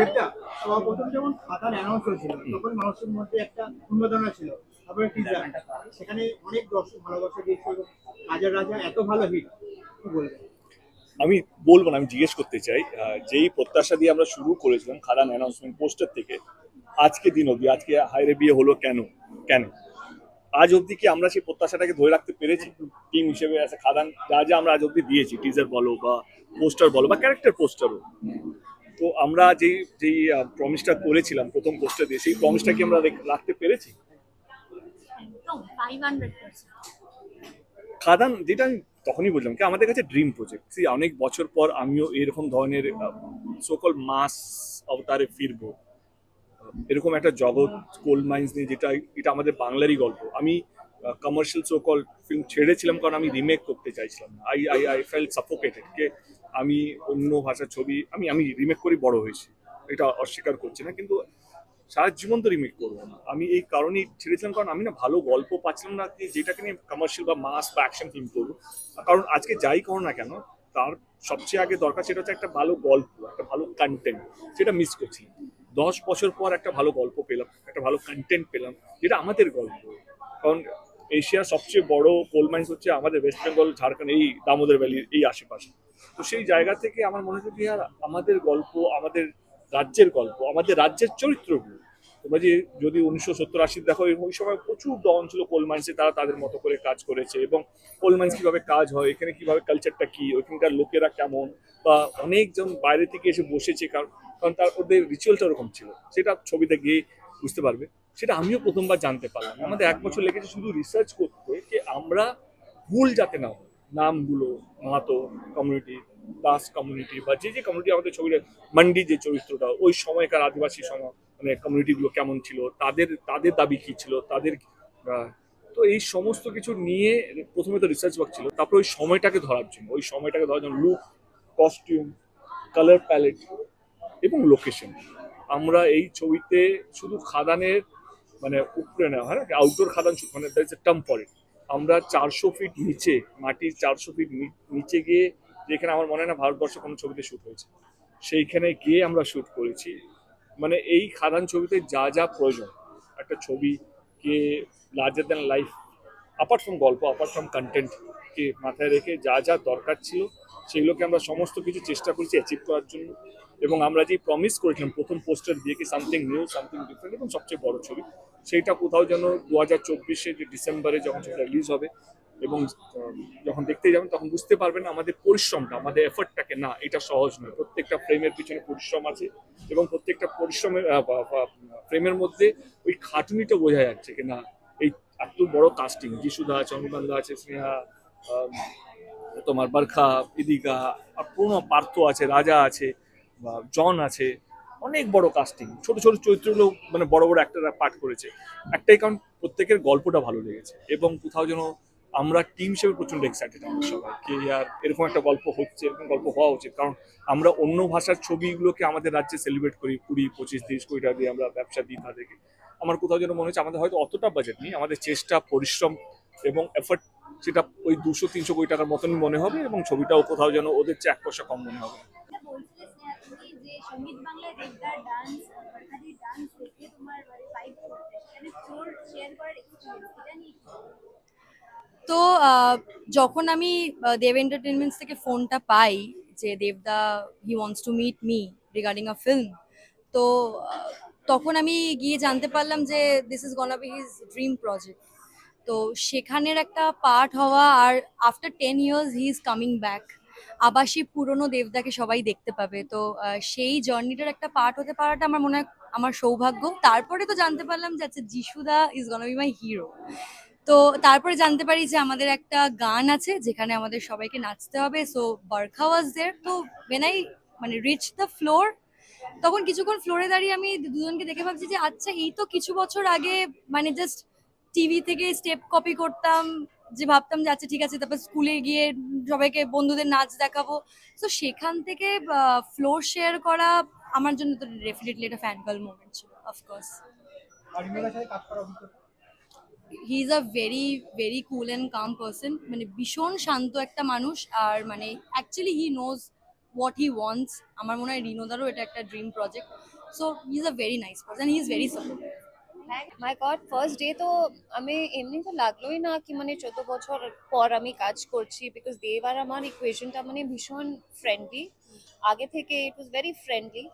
যেটা সর্বপ্রথম যেমন খাতার অ্যানাউন্স হয়েছিল তখন মানুষের মধ্যে একটা উন্মাদনা ছিল। তারপরে টিজার সেখানে অনেক দর্শক ভালোবাসা দিয়েছে। রাজা রাজা এত ভালো হিট কি বলবেন? আমি বলব না আমি জিজ্ঞেস করতে চাই যেই প্রত্যাশা দিয়ে আমরা শুরু করেছিলাম খারান অ্যানাউন্সমেন্ট পোস্টার থেকে আজকে দিন অবধি আজকে হাইরে বিয়ে হলো কেন? কেন? আজ অবধি কি আমরা সেই প্রত্যাশাটাকে ধরে রাখতে পেরেছি? টিম হিসেবে আছে খাদান যা যা আমরা আজ অবধি দিয়েছি টিজার বলো বা পোস্টার বলো বা ক্যারেক্টার পোস্টারও তো আমরা যেই যেই প্রমিসটা করেছিলাম প্রথম পোস্টার দিয়ে সেই প্রমিসটা কি আমরা রেখ- রাখতে পেরেছি? খাদান যেটা আমি তখনই বললাম কি আমাদের কাছে ড্রিম প্রজেক্ট অনেক বছর পর আমিও এরকম ধরনের সকল মাস অবতারে ফিরবো। এরকম একটা জগৎ কোল মাইন্স নিয়ে যেটা এটা আমাদের বাংলারই গল্প। আমি কমার্শিয়াল সোকল ফিল্ম ছেড়েছিলাম কারণ আমি রিমেক করতে চাইছিলাম I I I felt suffocated কে আমি অন্য ভাষার ছবি, আমি আমি রিমেক করি, বড় হয়েছি। এটা অস্বীকার করছি না, কিন্তু সারা জীবন তো রিমেক করব না। আমি এই কারণেই ছেড়েছিলাম, কারণ আমি না ভালো গল্প পাচ্ছিলাম না যে যেটাকে নিয়ে কমার্শিয়াল বা মাস বা অ্যাকশন ফিল্ম করব। কারণ আজকে যাই করো না কেন, তার সবচেয়ে আগে দরকার সেটা হচ্ছে একটা ভালো গল্প, একটা ভালো কন্টেন্ট সেটা মিস করছি। দশ বছর পর একটা ভালো গল্প পেলাম, একটা ভালো কন্টেন্ট পেলাম, যেটা আমাদের গল্প। কারণ এশিয়ার সবচেয়ে বড় কোল মাইন্স হচ্ছে আমাদের ওয়েস্ট বেঙ্গল ঝাড়খণ্ড এই দামোদর ভ্যালির এই আশেপাশে। তো সেই জায়গা থেকে আমার মনে হচ্ছে আর আমাদের গল্প, আমাদের রাজ্যের গল্প, আমাদের রাজ্যের চরিত্রগুলো। তোমরা যে যদি উনিশশো সত্তর আশি দেখো ওই সময় প্রচুর ডন ছিল কোল মাইন্সে তারা তাদের মতো করে কাজ করেছে এবং কোল মাইন্স কীভাবে কাজ হয়, এখানে কীভাবে কালচারটা কী, ওইখানকার লোকেরা কেমন, বা অনেকজন বাইরে থেকে এসে বসেছে, কারণ কারণ তার ওদের রিচুয়ালটা ওরকম ছিল। সেটা ছবিতে গিয়ে বুঝতে পারবে। সেটা আমিও প্রথমবার জানতে পারলাম। আমাদের এক বছর লেগেছে শুধু রিসার্চ করতে, যে আমরা ভুল যাতে না হয়। নামগুলো মাহাতো কমিউনিটি দাস কমিউনিটি বা যে যে কমিউনিটি আমাদের ছবির মান্ডি যে চরিত্রটা, ওই সময়কার আদিবাসী সময় মানে কমিউনিটিগুলো কেমন ছিল, তাদের তাদের দাবি কি ছিল, তাদের তো এই সমস্ত কিছু নিয়ে প্রথমে তো রিসার্চ ওয়ার্ক ছিল, তারপর ওই সময়টাকে ধরার জন্য, ওই সময়টাকে ধরার জন্য লুক কস্টিউম কালার প্যালেট এবং লোকেশন আমরা এই ছবিতে শুধু খাদানের মানে উপরে নেওয়া হয় না আউটডোর খাদান শুধু মানে টার্ম পরে আমরা চারশো ফিট নিচে, মাটির চারশো ফিট নিচে গিয়ে যেখানে আমার মনে হয় না ভারতবর্ষে কোনো ছবিতে শ্যুট হয়েছে, সেইখানে গিয়ে আমরা শ্যুট করেছি। মানে এই খাদান ছবিতে যা যা প্রয়োজন, একটা ছবিকে larger than life apart from গল্প অ্যাপার্ট ফ্রম কন্টেন্টকে মাথায় রেখে যা যা দরকার ছিল, সেগুলোকে আমরা সমস্ত কিছু চেষ্টা করেছি অ্যাচিভ করার জন্য। এবং আমরা যে প্রমিস করেছিলাম, প্রথম পোস্টার দিয়ে কি সামথিং নিউ সামথিং ডিফারেন্ট এবং সবচেয়ে বড় ছবি সেইটা কোথাও যেন দু হাজার চব্বিশে যে ডিসেম্বরে যখন সেটা রিলিজ হবে এবং যখন দেখতে যাবেন তখন বুঝতে পারবেন আমাদের পরিশ্রমটা, আমাদের এফর্টটাকে না, এটা সহজ নয়। প্রত্যেকটা ফ্রেমের পিছনে পরিশ্রম আছে এবং প্রত্যেকটা পরিশ্রমের ফ্রেমের মধ্যে ওই খাটুনিটা বোঝা যাচ্ছে কি না, এই এত বড় কাস্টিং যিশুদা অনুগন্ধা আছে, স্নেহা তোমার বারখা, ইদিকা, আর পুরনো পার্থ আছে, রাজা আছে জন আছে অনেক বড় কাস্টিং ছোট ছোট চরিত্রগুলো মানে বড় বড় অ্যাক্টররা পাঠ করেছে। একটাই কারণ প্রত্যেকের গল্পটা ভালো লেগেছে। এবং কোথাও যেন আমরা টিম হিসেবে প্রচণ্ড এক্সাইটেড আমরা সবাই কি আর এরকম একটা গল্প হচ্ছে, এরকম গল্প হওয়া উচিত। কারণ আমরা অন্য ভাষার ছবিগুলোকে আমাদের রাজ্যে সেলিব্রেট করি। কুড়ি, পঁচিশ, তিরিশ কোটি টাকা দিয়ে আমরা ব্যবসা দিই তাদেরকে। আমার কোথাও যেন মনে হচ্ছে আমাদের হয়তো অতটা বাজেট নেই। আমাদের চেষ্টা, পরিশ্রম এবং এফার্ট সেটা ওই দুশো, তিনশো কোটি টাকার মতনই মনে হবে এবং ছবিটাও কোথাও যেন ওদের চেয়ে এক পয়সা কম মনে হবে। সংগীত বাংলায় ডান্স ডান্স দেখে তোমার মানে শেয়ার করার এক্সপিরিয়েন্স এটা নিয়ে তো যখন আমি দেব এন্টারটেনমেন্টস থেকে ফোনটা পাই যে, দেবদা he wants to meet me regarding a film তো তখন আমি গিয়ে জানতে পারলাম যে this is gonna be his dream project তো, সেখানের একটা পার্ট হওয়া আর after ten years he is coming back আবার সেই পুরনো দেবদাকে সবাই দেখতে পাবে। তো সেই জার্নিটার একটা পার্ট হতে পারাটা আমার মনে হয় আমার সৌভাগ্য। তারপরে তো জানতে পারলাম যে আচ্ছা যিশুদা is gonna be my hero তো, তারপরে জানতে পারি যে আমাদের একটা গান আছে যেখানে আমাদের সবাইকে নাচতে হবে। সো বারখা ওয়াজ দের তো আই মানে রিচ দ্য ফ্লোর তখন কিছুক্ষণ ফ্লোরে দাঁড়িয়ে আমি দুজনকে দেখে ভাবছি যে আচ্ছা এই তো কিছু বছর আগে মানে জাস্ট টিভি থেকে স্টেপ কপি করতাম যে ভাবতাম যে আচ্ছা ঠিক আছে, তারপর স্কুলে গিয়ে সবাইকে বন্ধুদের নাচ দেখাবো। তো সেখান থেকে ফ্লোর শেয়ার করা আমার জন্য তো ডেফিনেটলি এটা ফ্যান গার্ল মোমেন্ট ছিল of course he is a very very cool and calm person মানে ভীষণ শান্ত একটা মানুষ আর মানে actually he knows what he wants আমার মনে হয় রিনোদারও এটা একটা dream project so he is a very nice person he is very supportive my God first day তো আমি এমনি তো লাগলোই না কি মানে চোদ্দ বছর পর আমি কাজ করছি বিকজ দেব আর আমার ইকুয়েশনটা মানে ভীষণ ফ্রেন্ডলি আগে থেকে ইট ওয়াজ ভেরি ফ্রেন্ডলি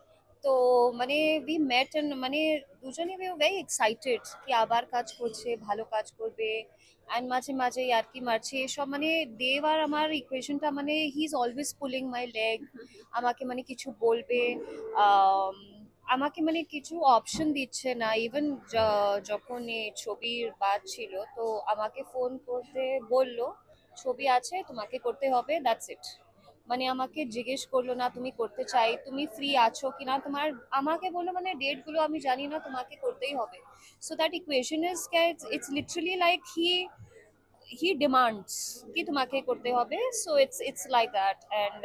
তো মানে উই মেট অ্যান্ড মানে দুজনে উই ভেরি এক্সাইটেড কি আবার কাজ করছে, ভালো কাজ করবে। অ্যান্ড মাঝে মাঝে আর কি মারছে, এসব মানে দেব আর আমার ইকুয়েশনটা মানে he is always pulling my leg আমাকে মানে কিছু বলবে আমাকে মানে কিছু অপশন দিচ্ছে না ইভেন যখন এই ছবির বাদ ছিল, তো আমাকে ফোন করতে বলল, ছবি আছে, তোমাকে করতে হবে দ্যাটস ইট মানে আমাকে জিজ্ঞেস করল, না, তুমি করতে চাই, তুমি ফ্রি আছো কি না তোমার, আমাকে বলল মানে ডেটগুলো আমি জানি না, তোমাকে করতেই হবে। So that equation is it's literally like he he demands কি তোমাকে করতে হবে? So it's it's like that and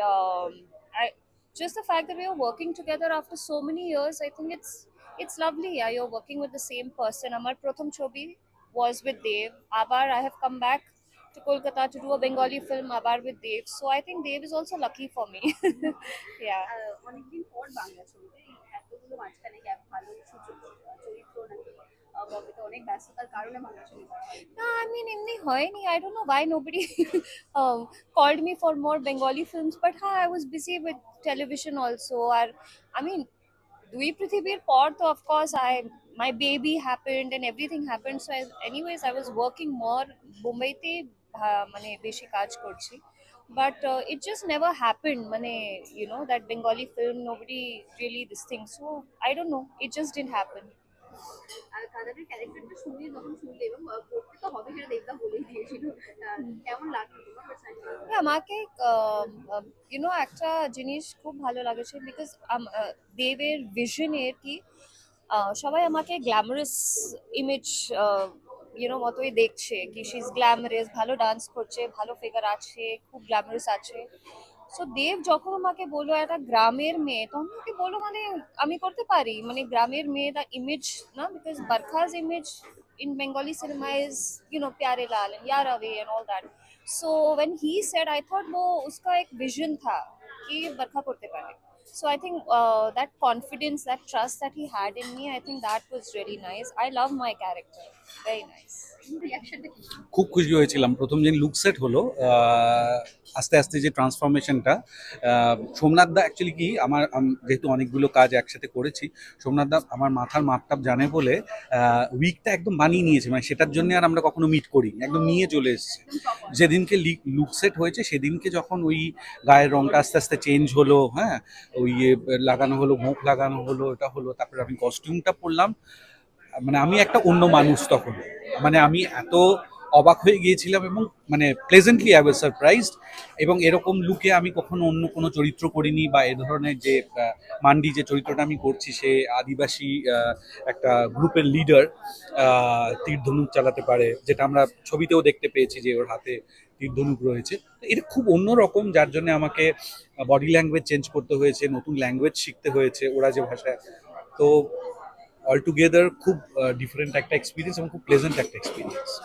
just the fact that we are working together after so many years i think it's it's lovely yeah you're working with the same person amar protham chobi was with dev abar i have come back to kolkata to do a bengali film abar with dev so i think dev is also lucky for me yeah আহ, অনেকদিন পর বাংলা ছবিতে এই এতগুলো মাঝখানে gap ভালো সুযোগ চরিত্র নাকি হয়নি। i mean এমনি হয়নি i don't know why nobody um, called me for more bengali films but huh, i was busy with television also or i mean দুই পৃথিবীর পর তো of course I my baby happened and everything happened so anyways I was working more মুম্বাইতে মানে বেশি কাজ করছি but it just never happened মানে you know that Bengali film nobody really this thing so I don't know it just didn't happen আর ক্যারেক্টারটা শুনে যখন শুনলে এবং তো হবে সেটা দেবদা বলেই দিয়েছিল। কেমন লাগল? হ্যাঁ, আমাকে ইউনো একটা জিনিস খুব ভালো লাগেছে বিকজ দেবের ভিশনের কি সবাই আমাকে গ্ল্যামারাস ইমেজ ইউনো মতোই দেখছে। কি শি ইজ গ্ল্যামারাস ভালো ডান্স করছে ভালো ফিগার আছে খুব গ্ল্যামারাস আছে। সো দেব যখন আমাকে বললো একটা গ্রামের মেয়ে তখন আমাকে বললো মানে আমি করতে পারি মানে গ্রামের মেয়ে দ্য ইমেজ না because বারখাজ image in Bengali cinema is you know Pyare Lal and Yarawe and all that. So when he said, I thought वो उसका एक vision था कि ये बरखा करते पारे. So I think uh, that confidence, that trust that he had in me, I think that was really nice. I love my character. Very nice. খুব খুশি হয়েছিলাম প্রথম দিন লুক সেট হলো আস্তে আস্তে যে ট্রান্সফরমেশনটা সোমনাথ দা অ্যাকচুয়ালি কি আমার যেহেতু অনেকগুলো কাজ একসাথে করেছি সোমনাথ দা আমার মাথার মাপটাপ জানে বলে উইকটা একদম বানিয়ে নিয়েছে মানে সেটার জন্য আর আমরা কখনো মিট করি একদম নিয়ে চলে এসেছে যেদিনকে লুক সেট হয়েছে সেদিনকে যখন ওই গায়ের রংটা আস্তে আস্তে চেঞ্জ হলো হ্যাঁ ওই ইয়ে লাগানো হলো, মুখ লাগানো হলো, এটা হলো, তারপরে আমি কস্টিউমটা পরলাম। মানে আমি একটা অন্য মানুষ তখন। মানে আমি এত অবাক হয়ে গিয়েছিলাম এবং মানে প্লেজেন্টলি আই ওয়াজ সারপ্রাইজড এবং এরকম লুকে আমি কখনো অন্য কোনো চরিত্র করিনি বা এ ধরনের যে মান্ডি যে চরিত্রটা আমি করছি, সে আদিবাসী একটা গ্রুপের লিডার তীর ধনুক চালাতে পারে, যেটা আমরা ছবিতেও দেখতে পেয়েছি যে ওর হাতে তীর ধনুক রয়েছে। এটা খুব অন্যরকম যার জন্য আমাকে বডি ল্যাঙ্গুয়েজ চেঞ্জ করতে হয়েছে, নতুন ল্যাঙ্গুয়েজ শিখতে হয়েছে ওরা যে ভাষায়। তো অল টুগেদার খুব ডিফারেন্ট একটা এক্সপিরিয়েন্স এবং খুব প্লেজেন্ট একটা এক্সপিরিয়েন্স